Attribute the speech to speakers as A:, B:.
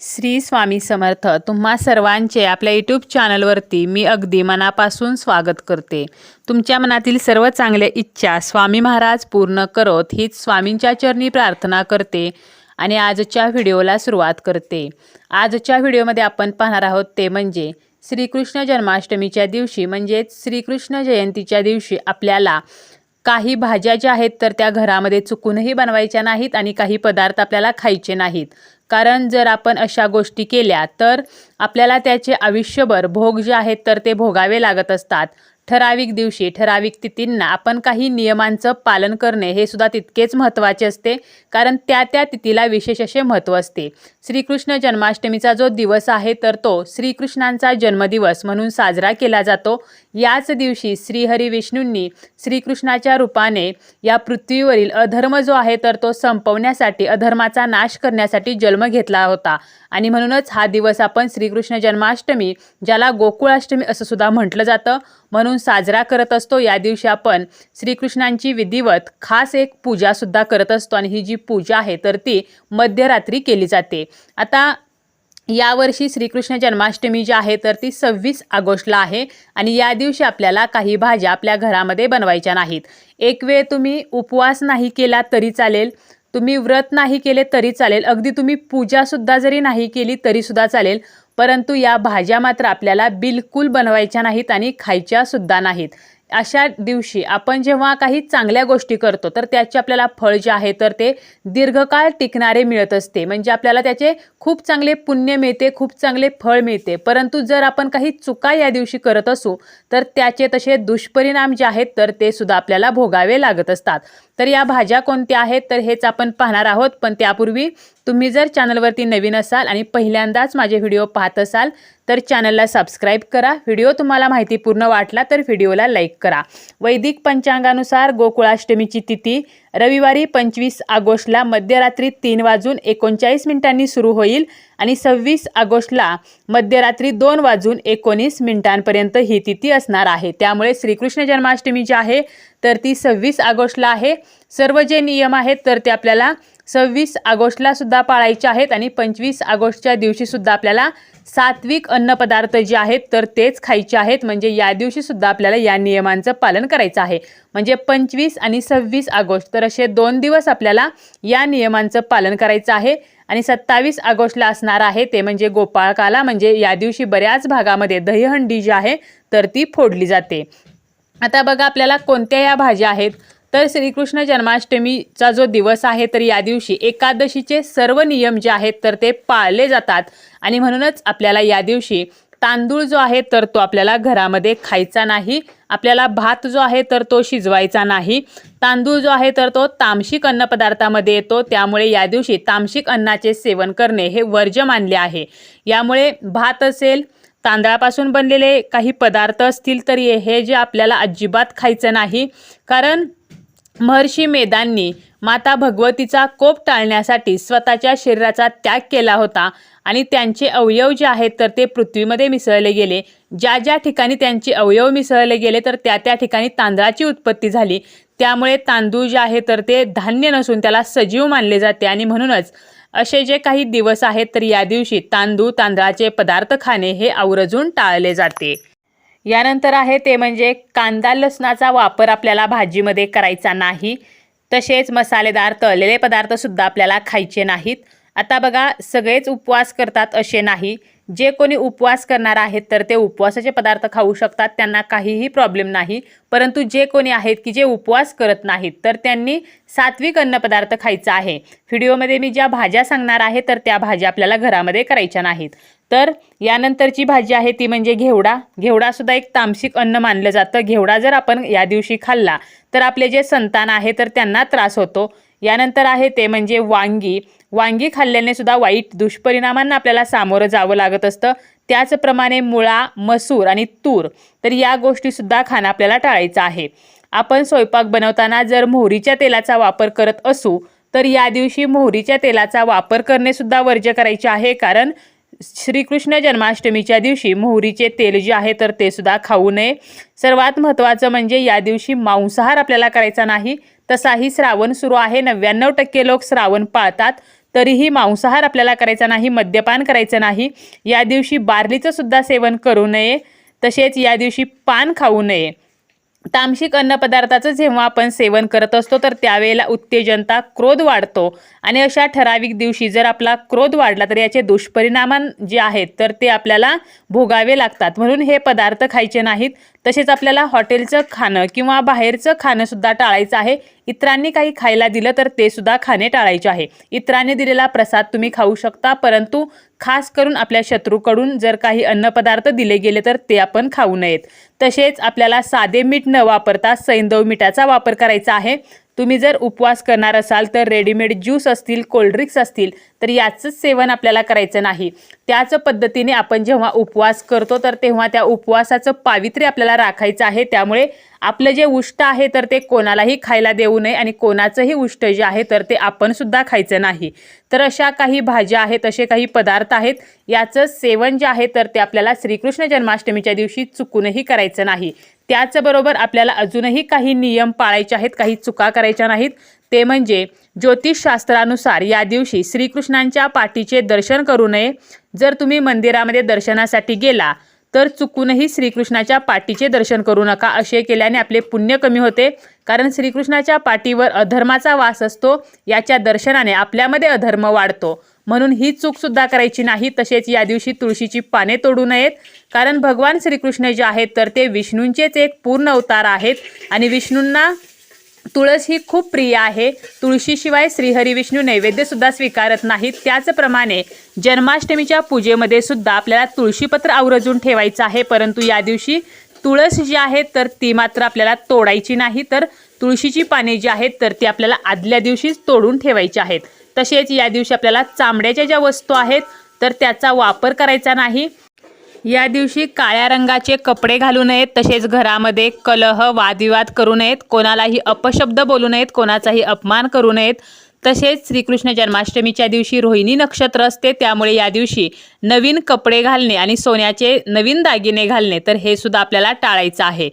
A: श्री स्वामी समर्थ तुम्हा सर्वांचे आपल्या यूट्यूब चॅनलवरती मी अगदी मनापासून स्वागत करते. तुमच्या मनातील सर्व चांगल्या इच्छा स्वामी महाराज पूर्ण करोत हीच स्वामींच्या चरणी प्रार्थना करते आणि आजच्या व्हिडिओला सुरुवात करते. आजच्या व्हिडिओमध्ये आपण पाहणार आहोत ते म्हणजे श्रीकृष्ण जन्माष्टमीच्या दिवशी म्हणजेच श्रीकृष्ण जयंतीच्या दिवशी आपल्याला काही भाज्या ज्या आहेत तर त्या घरामध्ये चुकूनही बनवायच्या नाहीत आणि काही पदार्थ आपल्याला खायचे नाहीत. कारण जर आपण अशा गोष्टी केल्या तर आपल्याला त्याचे आयुष्यभर भोग जे आहेत तर ते भोगावे लागत असतात. ठराविक दिवशी ठराविक तिथींना आपण काही नियमांचं पालन करणे हे सुद्धा तितकेच महत्त्वाचे असते कारण त्या त्या तिथीला विशेष असे महत्त्व असते. श्रीकृष्ण जन्माष्टमीचा जो दिवस आहे तर तो श्रीकृष्णांचा जन्मदिवस म्हणून साजरा केला जातो. याच दिवशी श्रीहरी विष्णूंनी श्रीकृष्णाच्या रूपाने या पृथ्वीवरील अधर्म जो आहे तर तो संपवण्यासाठी अधर्माचा नाश करण्यासाठी जन्म घेतला होता. आणि म्हणूनच हा दिवस आपण श्रीकृष्ण जन्माष्टमी ज्याला गोकुळाष्टमी असं सुद्धा म्हटलं जातं म्हणून साजरा करत असतो. या दिवशी आपण श्रीकृष्णांची विधिवत खास एक पूजासुद्धा करत असतो. आणि ही जी पूजा आहे तर ती मध्यरात्री केली जाते. आता यावर्षी श्रीकृष्ण जन्माष्टमी जी आहे तर ती सव्वीस ऑगस्टला आहे आणि या दिवशी आपल्याला काही भाज्या आपल्या घरामध्ये बनवायच्या नाहीत. एक वेळ तुम्ही उपवास नाही केला तरी चालेल तुम्ही व्रत नाही केले तरी चालेल अगदी तुम्ही पूजासुद्धा जरी नाही केली तरीसुद्धा चालेल परंतु या भाज्या मात्र आपल्याला बिलकुल बनवायच्या नाहीत आणि खायच्यासुद्धा नाहीत. अशा दिवशी आपण जेव्हा काही चांगल्या गोष्टी करतो तर त्याचे आपल्याला फळ जे आहे तर ते दीर्घकाळ टिकणारे मिळत असते. म्हणजे आपल्याला त्याचे खूप चांगले पुण्य मिळते खूप चांगले फळ मिळते. परंतु जर आपण काही चुका या दिवशी करत असू तर त्याचे तसे दुष्परिणाम जे आहेत तर ते सुद्धा आपल्याला भोगावे लागत असतात. तर या भाज्या कोणत्या आहेत तर हेच आपण पाहणार आहोत. पण त्यापूर्वी तुम्ही जर चॅनलवरती नवीन असाल आणि पहिल्यांदाच माझे व्हिडिओ पाहत असाल तर चॅनलला सबस्क्राईब करा. व्हिडिओ तुम्हाला माहितीपूर्ण वाटला तर व्हिडिओला लाईक करा. वैदिक पंचांगानुसार गोकुळाष्टमीची तिथी रविवारी पंचवीस ऑगस्टला मध्यरात्री तीन वाजून एकोणचाळीस मिनिटांनी सुरू होईल आणि सव्वीस ऑगस्टला मध्यरात्री दोन वाजून एकोणीस मिनिटांपर्यंत ही तिथी असणार आहे. त्यामुळे श्रीकृष्ण जन्माष्टमी जी आहे तर ती सव्वीस ऑगस्टला आहे. सर्व जे नियम आहेत तर ते आपल्याला सव्वीस ऑगस्टला सुद्धा पाळायचे आहेत आणि पंचवीस ऑगस्टच्या दिवशीसुद्धा आपल्याला सात्विक अन्नपदार्थ जे आहेत तर तेच खायचे आहेत. म्हणजे या दिवशीसुद्धा आपल्याला या नियमांचं पालन करायचं आहे. म्हणजे पंचवीस आणि सव्वीस ऑगस्ट तर असे दोन दिवस आपल्याला या नियमांचं पालन करायचं आहे. आणि सत्तावीस ऑगस्टला असणार आहे ते म्हणजे गोपाळकाला. म्हणजे या दिवशी बऱ्याच भागामध्ये दहीहंडी जी आहे तर ती फोडली जाते. आता बघा आपल्याला कोणत्या या भाज्या आहेत? तर श्रीकृष्ण जन्माष्टमीचा जो दिवस आहे तर या दिवशी एकादशीचे सर्व नियम जे आहेत तर ते पाळले जातात. आणि म्हणूनच आपल्याला या दिवशी तांदूळ जो आहे तर तो आपल्याला घरामध्ये खायचा नाही. आपल्याला भात जो आहे तर तो शिजवायचा नाही. तांदूळ जो आहे तर तो तामशिक अन्नपदार्थामध्ये येतो. त्यामुळे या दिवशी तामशिक अन्नाचे सेवन करणे हे वर्ज्य मानले आहे. यामुळे भात असेल तांदळापासून बनलेले काही पदार्थ असतील तरी हे जे आपल्याला अजिबात खायचं नाही. कारण महर्षी मेदांनी माता भगवतीचा कोप टाळण्यासाठी स्वतःच्या शरीराचा त्याग केला होता आणि त्यांचे अवयव जे आहेत तर ते पृथ्वीमध्ये मिसळले गेले. ज्या ज्या ठिकाणी त्यांचे अवयव मिसळले गेले तर त्या त्या ठिकाणी तांदळाची उत्पत्ती झाली. त्यामुळे तांदूळ जे आहे तर ते धान्य नसून त्याला सजीव मानले जाते आणि म्हणूनच असे जे काही दिवस आहेत तर या दिवशी तांदूळ तांदळाचे पदार्थ खाणे हे आवर्जून टाळले जाते. यानंतर आहे ते म्हणजे कांदा लसणाचा वापर आपल्याला भाजीमध्ये करायचा नाही. तसेच मसालेदार तळलेले पदार्थसुद्धा आपल्याला खायचे नाहीत. आता बघा सगळेच उपवास करतात असे नाही. जे कोणी उपवास करणार आहेत तर ते उपवासाचे पदार्थ खाऊ शकतात. त्यांना काहीही प्रॉब्लेम नाही. परंतु जे कोणी आहेत की जे उपवास करत नाहीत तर त्यांनी सात्विक अन्नपदार्थ खायचा आहे. व्हिडिओमध्ये मी ज्या भाज्या सांगणार आहे तर त्या भाज्या आपल्याला घरामध्ये करायच्या नाहीत. तर यानंतरची भाजी आहे ती म्हणजे घेवडा. घेवडासुद्धा एक तामसिक अन्न मानलं जातं. घेवडा जर आपण या दिवशी खाल्ला तर आपले जे संतान आहे तर त्यांना त्रास होतो. यानंतर आहे ते म्हणजे वांगी. वांगी खाल्ल्याने सुद्धा वाईट दुष्परिणामांना आपल्याला सामोरं जावं लागत असतं. त्याचप्रमाणे मुळा मसूर आणि तूर तर या गोष्टीसुद्धा खाणं आपल्याला टाळायचं आहे. आपण स्वयंपाक बनवताना जर मोहरीच्या तेलाचा वापर करत असू तर या दिवशी मोहरीच्या तेलाचा वापर करणेसुद्धा वर्ज्य करायचे आहे. कारण श्रीकृष्ण जन्माष्टमीच्या दिवशी मोहरीचे तेल जे आहे तर ते सुद्धा खाऊ नये. सर्वात महत्त्वाचं म्हणजे या दिवशी मांसाहार आपल्याला करायचा नाही. तसाही श्रावण सुरू आहे. नव्याण्णव टक्के लोक श्रावण पाळतात. तरीही मांसाहार आपल्याला करायचा नाही मद्यपान करायचं नाही. या दिवशी बार्लीचं सुद्धा सेवन करू नये. तसेच या दिवशी पान खाऊ नये. तामसिक अन्नपदार्थाचं जेव्हा आपण सेवन करत असतो तर त्यावेळेला उत्तेजनता क्रोध वाढतो. आणि अशा ठराविक दिवशी जर आपला क्रोध वाढला तर याचे दुष्परिणाम जे आहेत तर ते आपल्याला भोगावे लागतात. म्हणून हे पदार्थ खायचे नाहीत. तसेच आपल्याला हॉटेलचं खाणं किंवा बाहेरचं खाणंसुद्धा टाळायचं आहे. इतरांनी काही खायला दिलं तर ते सुद्धा खाणे टाळायचे आहे. इतरांनी दिलेला प्रसाद तुम्ही खाऊ शकता परंतु खास करून आपल्या शत्रूकडून जर काही अन्नपदार्थ दिले गेले तर ते आपण खाऊ नयेत. तसेच आपल्याला साधे मीठ न वापरता सैंदव मिठाचा वापर करायचा आहे. तुम्ही जर उपवास करणार असाल तर रेडीमेड ज्यूस असतील कोल्ड्रिंक्स असतील तर याचंच सेवन आपल्याला करायचं नाही. त्याच पद्धतीने आपण जेव्हा उपवास करतो तर तेव्हा त्या उपवासाचं पावित्र्य आपल्याला राखायचं आहे. त्यामुळे आपलं जे उष्ट आहे तर ते कोणालाही खायला देऊ नये आणि कोणाचंही उष्ट जे आहे तर ते आपण सुद्धा खायचं नाही. तर अशा काही भाज्या आहेत असे काही पदार्थ आहेत याचं सेवन जे आहे तर ते आपल्याला श्रीकृष्ण जन्माष्टमीच्या दिवशी चुकूनही करायचं नाही. त्याचबरोबर आपल्याला अजूनही काही नियम पाळायचे आहेत काही चुका करायच्या नाहीत. ते म्हणजे ज्योतिषशास्त्रानुसार या दिवशी श्रीकृष्णांच्या पाठीचे दर्शन करू नये. जर तुम्ही मंदिरामध्ये दर्शनासाठी गेला तर चुकूनही श्रीकृष्णाच्या पाठीचे दर्शन करू नका असे केल्याने आपले पुण्य कमी होते. कारण श्रीकृष्णाच्या पाठीवर अधर्माचा वास असतो याच्या दर्शनाने आपल्यामध्ये अधर्म वाढतो. म्हणून ही चूक सुद्धा करायची नाही तसेच या दिवशी तुळशीची पाने तोडू नयेत. कारण भगवान श्रीकृष्ण जे आहेत तर ते विष्णूंचेच एक पूर्ण अवतार आहेत. आणि विष्णूंना तुळस ही खूप प्रिय आहे. तुळशीशिवाय श्रीहरी विष्णू नैवेद्यसुद्धा स्वीकारत नाहीत. त्याचप्रमाणे जन्माष्टमीच्या पूजेमध्ये सुद्धा आपल्याला तुळशीपत्र आवर्जून ठेवायचं आहे. परंतु या दिवशी तुळस जी आहे तर ती मात्र आपल्याला तोडायची नाही. तर तुळशीची पाने जी आहेत तर ती आपल्याला आदल्या दिवशीच तोडून ठेवायची आहेत. तसेच या दिवशी आपल्याला चांबड्याच्या ज्या वस्तू आहेत तर त्याचा वापर करायचा नाही. या दिवशी काळ्या रंगाचे कपडे घालू नयेत तसेच घरामध्ये कलह वादविवाद करू नयेत कोणालाही अपशब्द बोलू नयेत कोणाचाही अपमान करू नयेत. तसेच श्रीकृष्ण जन्माष्टमीच्या दिवशी रोहिणी नक्षत्र असते त्यामुळे या दिवशी नवीन कपडे घालणे आणि सोन्याचे नवीन दागिने घालणे तर हे सुद्धा आपल्याला टाळायचं आहे.